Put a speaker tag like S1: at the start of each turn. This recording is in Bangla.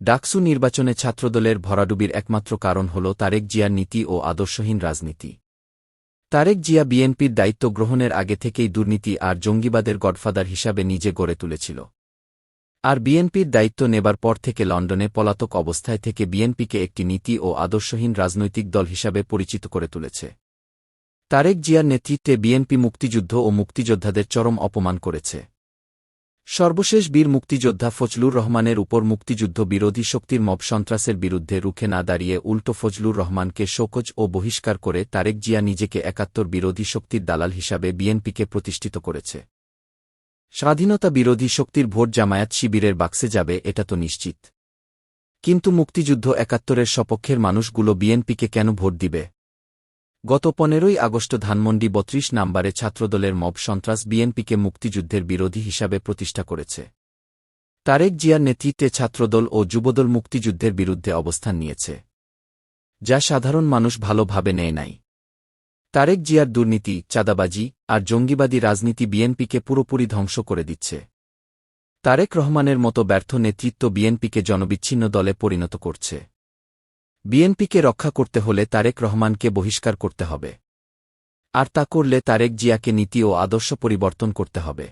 S1: ডাকসু নির্বাচনে ছাত্রদলের ভরাডুবির একমাত্র কারণ হল তারেক জিয়ার নীতি ও আদর্শহীন রাজনীতি। তারেক জিয়া বিএনপির দায়িত্ব গ্রহণের আগে থেকেই দুর্নীতি আর জঙ্গিবাদের গডফাদার হিসাবে নিজে গড়ে তুলেছিল। আর বিএনপির দায়িত্ব নেবার পর থেকে লন্ডনে পলাতক অবস্থায় থেকে বিএনপিকে একটি নীতি ও আদর্শহীন রাজনৈতিক দল হিসাবে পরিচিত করে তুলেছে। তারেক জিয়ার নেতৃত্বে বিএনপি মুক্তিযুদ্ধ ও মুক্তিযোদ্ধাদের চরম অপমান করেছে। সর্বশেষ বীর মুক্তিযোদ্ধা ফজলুর রহমানের উপর মুক্তিযুদ্ধ বিরোধী শক্তির মব সন্ত্রাসের বিরুদ্ধে রুখে না দাঁড়িয়ে উল্টো ফজলুর রহমানকে শোকজ ও বহিষ্কার করে তারেক জিয়া নিজেকে একাত্তর বিরোধী শক্তির দালাল হিসাবে বিএনপিকে প্রতিষ্ঠিত করেছে। স্বাধীনতা বিরোধী শক্তির ভোট জামায়াত শিবিরের বাক্সে যাবে, এটা তো নিশ্চিত। কিন্তু মুক্তিযুদ্ধ একাত্তরের সপক্ষের মানুষগুলো বিএনপিকে কেন ভোট দিবে? গত পনেরোই আগস্ট ধানমন্ডি বত্রিশ নাম্বারে ছাত্রদলের মব সন্ত্রাস বিএনপিকে মুক্তিযুদ্ধের বিরোধী হিসাবে প্রতিষ্ঠা করেছে। তারেক জিয়ার নেতৃত্বে ছাত্রদল ও যুবদল মুক্তিযুদ্ধের বিরুদ্ধে অবস্থান নিয়েছে। যা সাধারণ মানুষ ভালোভাবে নেয় নাই। তারেক জিয়ার দুর্নীতি, চাঁদাবাজি আর জঙ্গিবাদী রাজনীতি বিএনপিকে পুরোপুরি ধ্বংস করে দিচ্ছে। তারেক রহমানের মতো ব্যর্থ নেতৃত্ব বিএনপিকে জনবিচ্ছিন্ন দলে পরিণত করছে। বিএনপিকে রক্ষা করতে হলে তারেক রহমানকে বহিষ্কার করতে হবে। আর তা করলে তারেক জিয়াকে নীতি ও আদর্শ পরিবর্তন করতে হবে।